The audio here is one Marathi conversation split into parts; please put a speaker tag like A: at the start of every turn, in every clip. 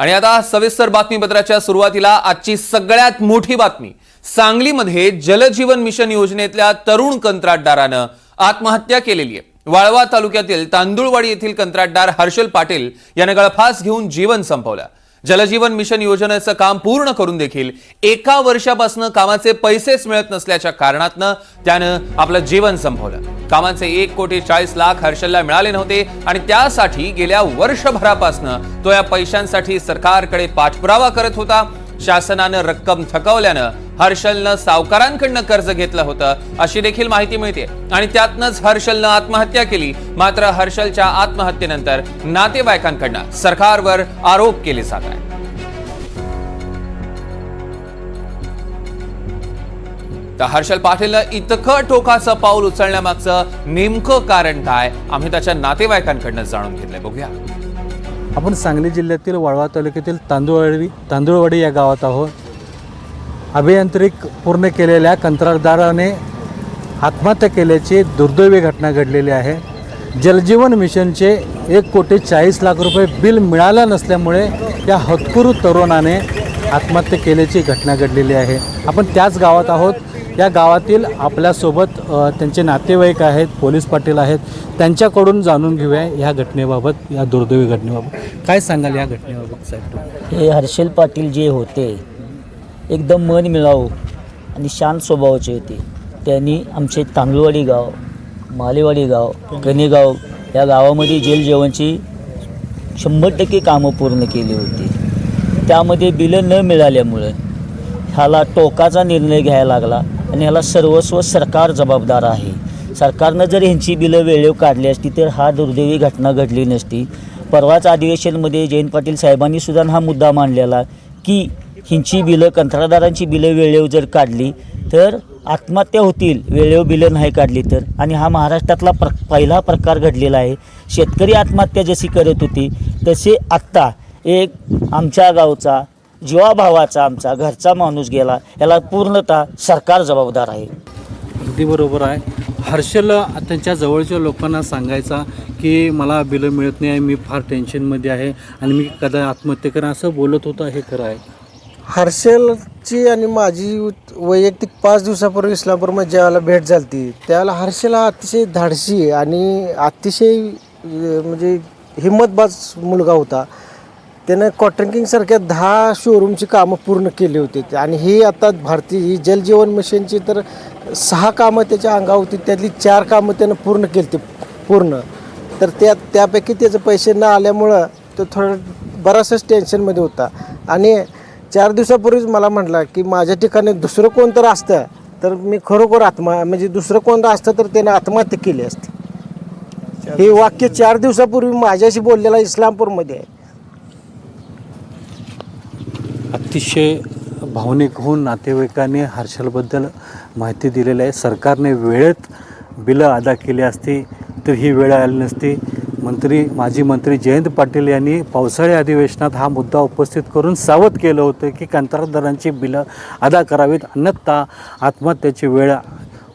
A: आणि आता सविस्तर बातमीपत्राच्या सुरुवातीला आजची सगळ्यात मोठी बातमी. सांगलीमध्ये जलजीवन मिशन योजनेतल्या तरुण कंत्राटदारानं आत्महत्या केलेली आहे. वाळवा तालुक्यातील तांदुळवाडी येथील कंत्राटदार हर्षल पाटील यानं गळफास घेऊन जीवन संपवलं. जलजीवन मिशन योजनेचं काम पूर्ण करून देखील एका वर्षापासून कामाचे पैसेच मिळत नसल्याच्या कारणातनं त्यानं आपलं जीवन संपवलं. कामाचे एक कोटी चाळीस लाख हर्षलला मिळाले नव्हते आणि त्यासाठी गेल्या वर्षभरापासनं तो या पैशांसाठी सरकारकडे पाठपुरावा करत होता. शासनानं रक्कम थकवल्यानं हर्षलनं सावकारांकडनं कर्ज घेतलं होतं अशी देखील माहिती मिळते आणि त्यातनंच हर्षलनं आत्महत्या केली. मात्र हर्षलच्या आत्महत्येनंतर नातेवाईकांकडनं सरकारवर आरोप केले जात आहेत. तर हर्षल पाटीलनं इतकं टोकाचं पाऊल उचलण्यामागचं नेमकं कारण काय आम्ही त्याच्या नातेवाईकांकडनं जाणून घेतलंय. बघूया.
B: आपण सांगली जिल्ह्यातील वाळवा तालुक्यातील तांदूळवाडी तांदूळवाडी या गावात आहोत. अभियांत्रिक पूर्ण केलेल्या कंत्राटदाराने आत्महत्या केल्याची दुर्दैवी घटना घडलेली आहे. जलजीवन मिशनचे एक कोटी चाळीस लाख रुपये बिल मिळालं नसल्यामुळे या हतकुरू तरुणाने आत्महत्या केल्याची घटना घडलेली आहे. आपण त्याच गावात आहोत. या गावातील आपल्यासोबत त्यांचे नातेवाईक आहेत पोलीस पाटील आहेत. त्यांच्याकडून जाणून घेऊया ह्या घटनेबाबत या दुर्दैवी घटनेबाबत. काय सांगाल या घटनेबाबत साहेब?
C: हे हर्षल पाटील जे होते एकदम मन मिळावू आणि शांत स्वभावाचे होते. त्यांनी आमचे तांदूळवाडी गाव मालेवाडी गाव कनेगाव या गावामध्ये जेल जेवणची शंभर टक्के कामं पूर्ण केली होती. त्यामध्ये बिलं न मिळाल्यामुळं ह्याला टोकाचा निर्णय घ्यायला लागला आणि ह्याला सर्वस्व सरकार जबाबदार आहे. सरकारनं जर ह्यांची बिलं वेळेवर काढली असती तर हा दुर्दैवी घटना घडली नसती. परवाच अधिवेशनमध्ये जयंत पाटील साहेबांनी सुद्धा हा मुद्दा मांडलेला की हिंची बिलं कंत्राटदारांची बिलं वेळेवर जर काढली तर आत्महत्या होतील वेळेवर बिलं नाही काढली तर. आणि हा महाराष्ट्रातला प्र पहिला प्रकार घडलेला आहे. शेतकरी आत्महत्या जशी करत होती तसे आत्ता एक आमच्या गावचा जीवाभावाचा आमचा घरचा माणूस गेला. याला पूर्णतः सरकार जबाबदार आहे.
B: अगदी बरोबर आहे. हर्षल त्यांच्या जवळच्या लोकांना सांगायचा की मला बिलं मिळत नाही मी फार टेन्शनमध्ये आहे आणि मी कदा आत्महत्या करेन. असं बोलत होतं हे खरं आहे.
D: हर्षलची आणि माझी वैयक्तिक पाच दिवसापूर्वी इस्लामपूरमध्ये ज्यावेळेला भेट झाली ती त्यावेळेला हर्षल हा अतिशय धाडशी आणि अतिशय म्हणजे हिंमतबाज मुलगा होता. त्यानं कॉटनकिंगसारख्या दहा शोरूमची कामं पूर्ण केली होती. आणि ही आता भारतीय ही जलजीवन मिशनची तर सहा कामं त्याच्या अंगावरती त्यातली चार कामं त्यानं पूर्ण केली पूर्ण. तर त्या त्यापैकी त्याचे पैसे न आल्यामुळं तो थोडं बराचसाच टेन्शनमध्ये होता. आणि चार दिवसापूर्वीच मला म्हटला की माझ्या ठिकाणी दुसरं कोणतं असतं तर मी खरोखर आत्मा म्हणजे दुसरं कोणतं असतं तर त्यानं आत्महत्या केली असती. हे वाक्य चार दिवसापूर्वी माझ्याशी बोललेला इस्लामपूरमध्ये आहे.
B: अतिशय भावनिक होऊन नातेवाईकांनी हर्षलबद्दल माहिती दिलेली आहे. सरकारने वेळेत बिलं अदा केली असती तर ही वेळ आली नसती. मंत्री माजी मंत्री जयंत पाटील यांनी पावसाळी अधिवेशनात हा मुद्दा उपस्थित करून सावध केलं होतं की कंत्राटदारांची बिलं अदा करावीत. अन्यथा आत्महत्येची वेळ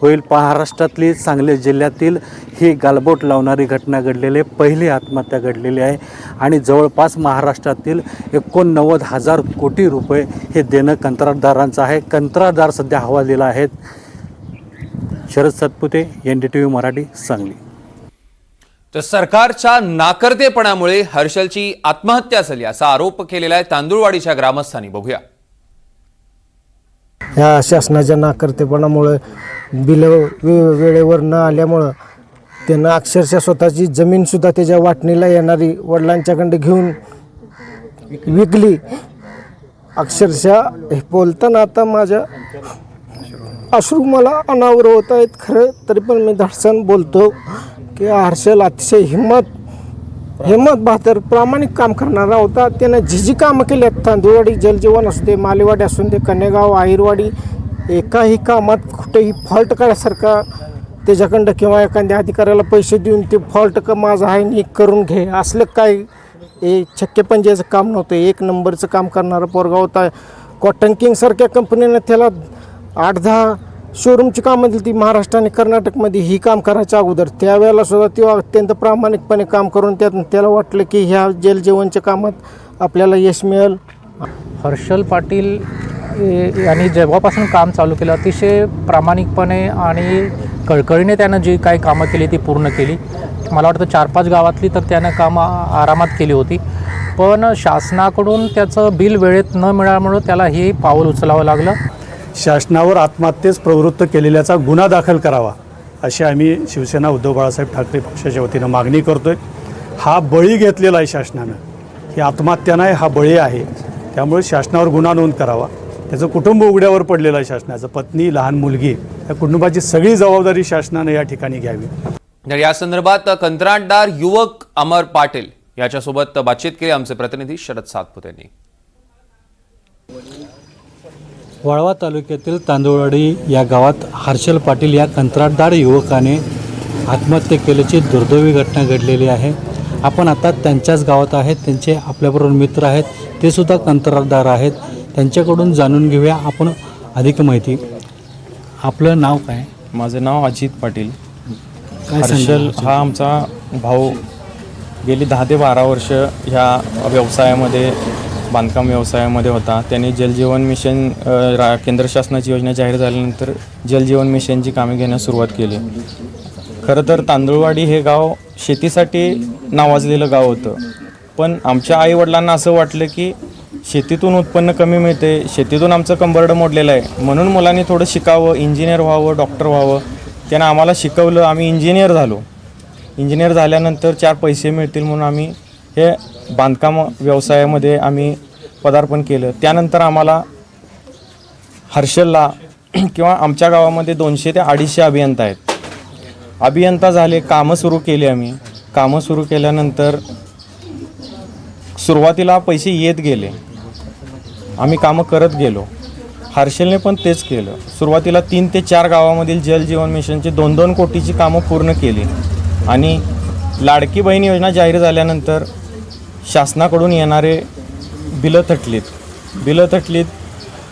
B: होईल. महाराष्ट्रातली सांगली जिल्ह्यातील ही गालबोट लावणारी घटना घडलेली आहे. पहिली आत्महत्या घडलेली आहे आणि जवळपास महाराष्ट्रातील एकोणनव्वद हजार कोटी रुपये हे देणं कंत्राटदारांचं आहे. कंत्राटदार सध्या हवालीला आहेत. Sharad Satpute N D T V Marathi Sangli.
A: तर सरकारच्या नाकर्तेपणामुळे हर्षलची आत्महत्या झाली. असा आरोप केलेला आहे तांदूळवाडीच्या ग्रामस्थांनी. बघूया.
D: ह्या शासनाच्या नाकर्तेपणामुळं बिलं वे वेळेवर न आल्यामुळं त्यानं अक्षरशः स्वतःची जमीनसुद्धा त्याच्या वाटणीला येणारी वडिलांच्याकडे घेऊन विकली. अक्षरशः हे बोलताना आता माझ्या अश्रू मला अनावर होत आहेत. खरं तरी पण मी धाडसान बोलतो. की हर्षल अतिशय हिंमत हिंमत बहादर प्रामाणिक काम करणारा होता. त्यानं जी जी कामं केली आहेत तांदूळवाडी जलजीवन असू दे मालेवाडी असू दे कन्यागाव आहिरवाडी एकाही कामात कुठेही फॉल्ट करायसारखा त्याच्याकडं किंवा एखाद्या अधिकाऱ्याला पैसे देऊन ते फॉल्ट का माझा आहे नी करून घे. असलं काय हे छक्के पंजाचं काम नव्हतं. एक नंबरचं काम करणारा पोरगा होता. कॉटन किंगसारख्या कंपनीनं त्याला आठ दहा शोरूमची कामं दिली ती महाराष्ट्र आणि कर्नाटकमध्ये ही काम करायच्या अगोदर त्यावेळेला सुद्धा तो अत्यंत प्रामाणिकपणे काम करून त्यात त्याला वाटलं की ह्या जलजीवनच्या कामात आपल्याला यश मिळेल.
E: हर्षल पाटील ए- यांनी जेव्हापासून काम चालू केलं अतिशय प्रामाणिकपणे आणि कळकळीने त्यानं जी काही कामं केली ती पूर्ण केली. मला वाटतं चार पाच गावातली तर त्यानं कामं आरामात केली होती. पण शासनाकडून त्याचं बिल वेळेत न मिळाल्यामुळं त्याला हे पाऊल उचलावं लागलं.
F: शासनावर आत्महत्येस प्रवृत्त केलेल्याचा गुन्हा दाखल करावा अशी आम्ही शिवसेना उद्धव बाळासाहेब ठाकरे पक्षाच्या वतीनं मागणी करतोय. हा बळी घेतलेला आहे शासनानं. ही आत्महत्या नाही हा बळी आहे. त्यामुळे शासनावर गुन्हा नोंद करावा. त्याचं कुटुंब उघड्यावर पडलेलं आहे शासनाचं. पत्नी लहान मुलगी या कुटुंबाची सगळी जबाबदारी शासनानं या ठिकाणी घ्यावी.
A: तर या संदर्भात कंत्राटदार युवक अमर पाटील याच्यासोबत बातचीत केली आमचे प्रतिनिधी शरद सातपुत यांनी
B: वाळवा तालुक्यातील तांदूळवाडी या गावात हर्षल पाटील या कंत्राटदार युवकाने आत्महत्या केल्याची दुर्दैवी घटना घडलेली आहे. आपण आता त्यांच्याच गावात आहेत त्यांचे आपल्याबरोबर मित्र आहेत ते सुद्धा कंत्राटदार आहेत. त्यांच्याकडून जाणून घेऊया आपण अधिक माहिती. आपलं नाव काय?
G: माझं नाव अजित पाटील.
B: काय
G: हर्षल
B: सांगाल?
G: हा आमचा भाऊ. गेली दहा ते बारा वर्ष ह्या व्यवसायामध्ये बांधकाम व्यवसायामध्ये होता. त्यांनी जलजीवन मिशन रा केंद्र शासनाची योजना जाहीर झाल्यानंतर जलजीवन मिशनची कामे घेण्यास सुरुवात केली. खरं तर तांदूळवाडी हे गाव शेतीसाठी नावाजलेलं गाव होतं. पण आमच्या आईवडिलांना असं वाटलं की शेतीतून उत्पन्न कमी मिळते शेतीतून आमचं कंबरडं मोडलेलं आहे. म्हणून मुलांनी थोडं शिकावं इंजिनियर व्हावं डॉक्टर व्हावं. त्यानं आम्हाला शिकवलं आम्ही इंजिनियर झालो. इंजिनियर झाल्यानंतर चार पैसे मिळतील म्हणून आम्ही हे बांधकाम व्यवसायामध्ये आम्ही पदार्पण केलं. त्यानंतर आम्हाला हर्षलला किंवा आमच्या गावामध्ये दोनशे ते अडीचशे अभियंता आहेत. अभियंता झाले कामं सुरू केली आम्ही. कामं सुरू केल्यानंतर सुरुवातीला पैसे येत गेले. आम्ही कामं करत गेलो. हर्षलने पण तेच केलं. सुरुवातीला तीन ते चार गावामधील जल जीवन मिशनची दोन दोन कोटीची कामं पूर्ण केली. आणि लाडकी बहीण योजना जाहीर झाल्यानंतर शासनाकडून येणारे बिलं थटलीत. बिलं थटलीत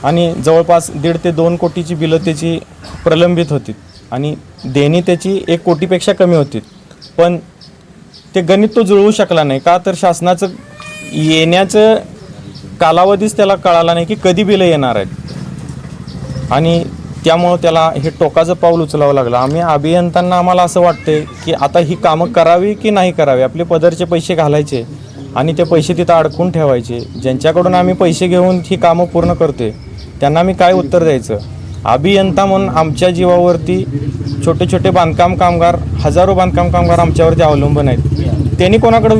G: आणि जवळपास दीड ते दोन कोटीची बिलं त्याची प्रलंबित होती आणि देणी त्याची एक कोटीपेक्षा कमी होती पण ते गणित तो जुळवू शकला नाही. का तर शासनाचं येण्याचं कालावधीच त्याला कळाला नाही की कधी बिलं येणार आहेत. आणि त्यामुळं त्याला हे टोकाचं पाऊल उचलावं लागलं. आम्ही अभियंत्यांना आम्हाला असं वाटतंय की आता ही कामं करावी की नाही करावी? आपले पदरचे पैसे घालायचे. आणि ते पैसे तिथं अडकून ठेवायचे. ज्यांच्याकडून आम्ही पैसे घेऊन ही कामं पूर्ण करतोय त्यांना मी काय उत्तर द्यायचं? अभियंता म्हणून आमच्या जीवावरती छोटे छोटे बांधकाम कामगार हजारो बांधकाम कामगार आमच्यावरती अवलंबून आहेत. त्यांनी कोणाकडे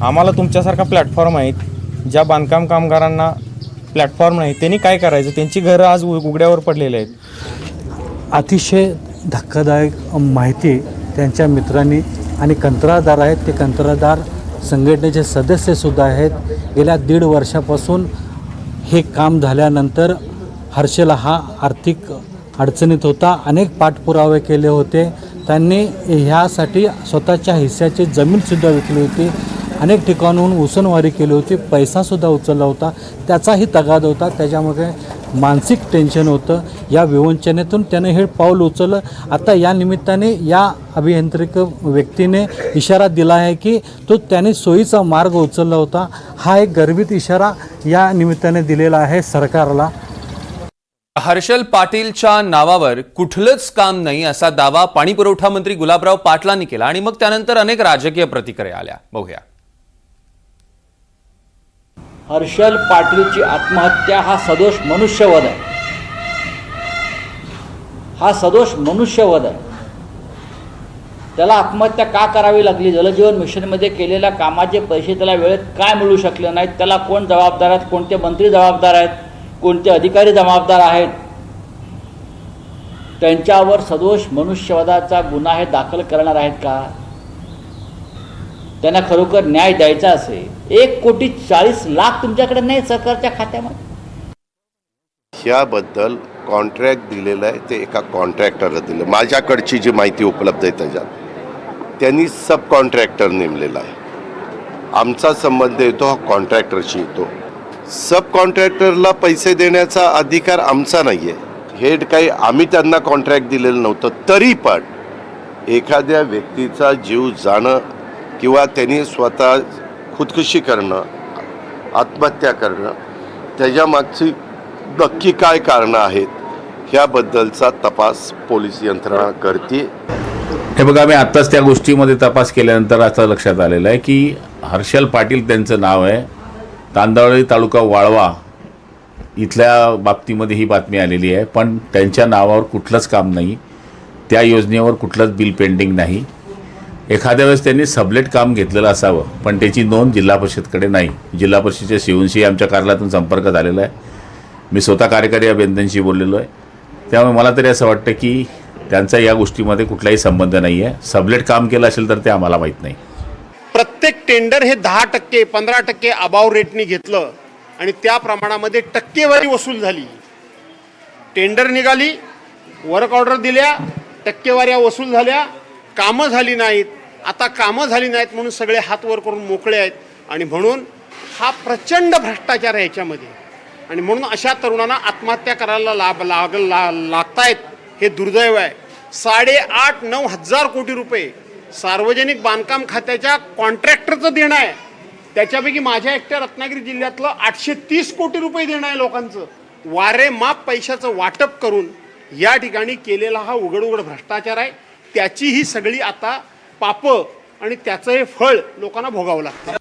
G: आम्हाला तुमच्यासारखा प्लॅटफॉर्म आहेत ज्या बांधकाम कामगारांना प्लॅटफॉर्म नाही त्यांनी काय करायचं? त्यांची घरं आज उघड्यावर पडलेली आहेत.
B: अतिशय धक्कादायक माहिती त्यांच्या मित्रांनी आणि कंत्राटदार आहेत ते कंत्राटदार संघटनेचे सदस्यसुद्धा आहेत. गेल्या दीड वर्षापासून हे काम झाल्यानंतर हर्षला हा आर्थिक अडचणीत होता. अनेक पाठपुरावे केले होते. त्यांनी ह्यासाठी स्वतःच्या हिस्साची जमीनसुद्धा विकली होती. अनेक ठिकाणहून उसनवारी केली होती. पैसासुद्धा उचलला होता. त्याचाही तगाद होता. त्याच्यामुळे मानसिक टेन्शन होतं. या विवंचनेतून त्याने हे पाऊल उचललं. आता या निमित्ताने या अभियांत्रिक व्यक्तीने इशारा दिला आहे की तो त्याने सोयीचा मार्ग उचलला होता. हा एक गर्भित इशारा या निमित्ताने दिलेला आहे सरकारला.
A: हर्षल पाटीलच्या नावावर कुठलंच काम नाही असा दावा पाणीपुरवठा मंत्री गुलाबराव पाटलांनी केला आणि मग त्यानंतर अनेक राजकीय प्रतिक्रिया आल्या. बघूया.
H: हर्षल पाटीलची आत्महत्या हा सदोष मनुष्यवध आहे. हा सदोष मनुष्यवध आहे. त्याला आत्महत्या का करावी लागली? जलजीवन मिशनमध्ये केलेल्या कामाचे पैसे त्याला वेळेत काय मिळू शकले नाहीत? त्याला कोण जबाबदार आहेत? कोणते मंत्री जबाबदार आहेत? कोणते अधिकारी जबाबदार आहेत? त्यांच्यावर सदोष मनुष्यवधाचा गुन्हा हे दाखल करणार आहेत का? त्यांना खरोखर न्याय द्यायचा असेल एक कोटी चाळीस लाख तुमच्याकडे नाही सरकारच्या खात्यामध्ये?
I: ह्याबद्दल कॉन्ट्रॅक्ट दिलेलं आहे ते एका कॉन्ट्रॅक्टरला दिलं. माझ्याकडची जी माहिती उपलब्ध आहे त्याच्यात. त्यांनी सब कॉन्ट्रॅक्टर नेमलेला आहे. आमचा संबंध येतो हा कॉन्ट्रॅक्टरशी येतो. सब कॉन्ट्रॅक्टरला पैसे देण्याचा अधिकार आमचा नाही आहे हे काही आम्ही त्यांना कॉन्ट्रॅक्ट दिलेलं नव्हतं तरी पण एखाद्या व्यक्तीचा जीव जाणं किंवा त्यांनी स्वतः खुदकुशी करणं आत्महत्या करणं त्याच्यामागची नक्की काय कारणं आहेत ह्याबद्दलचा तपास पोलीस यंत्रणा करते.
J: हे बघा मी आत्ताच त्या गोष्टीमध्ये तपास केल्यानंतर असं लक्षात आलेलं आहे की हर्षल पाटील त्यांचं नाव आहे. तांदळी तालुका वाळवा इथल्या बाबतीमध्ये ही बातमी आलेली आहे. पण त्यांच्या नावावर कुठलंच काम नाही. त्या योजनेवर कुठलंच बिल पेंडिंग नाही. एखाद्या वेळेस त्यांनी सबलेट काम घेतलेलं असावं पण त्याची नोंद जिल्हा परिषदकडे नाही. जिल्हा परिषदेच्या शिवूनशी आमच्या कार्यालयातून संपर्क झालेला आहे. मी स्वतः कार्यकारी अभियंत्यांशी बोललेलो आहे. त्यामुळे मला तरी असं वाटतं की त्यांचा या गोष्टीमध्ये कुठलाही संबंध नाही आहे. सबलेट काम केलं असेल तर ते आम्हाला माहीत नाही.
K: प्रत्येक टेंडर हे दहा टक्के पंधरा टक्के अबाव रेटनी घेतलं आणि त्या प्रमाणामध्ये टक्केवारी वसूल झाली. टेंडर निघाली वर्क ऑर्डर दिल्या टक्केवाऱ्या वसूल झाल्या कामं झाली नाहीत. आता कामं झाली नाहीत म्हणून सगळे हात वर करून मोकळे आहेत. आणि म्हणून हा प्रचंड भ्रष्टाचार आहे याच्यामध्ये. आणि म्हणून अशा तरुणांना आत्महत्या करायला लाभ लाग ला लागतायत हे दुर्दैव आहे. साडेआठ नऊ हजार कोटी रुपये सार्वजनिक बांधकाम खात्याच्या कॉन्ट्रॅक्टरचं देणं आहे. त्याच्यापैकी माझ्या एकट्या रत्नागिरी जिल्ह्यातलं आठशे तीस कोटी रुपये देणं आहे लोकांचं. वारे माप पैशाचं वाटप करून या ठिकाणी केलेला हा उघड उघड भ्रष्टाचार आहे. त्याची ही सगळी आता पापं आणि त्याचं हे फळ लोकांना भोगावं लागतं.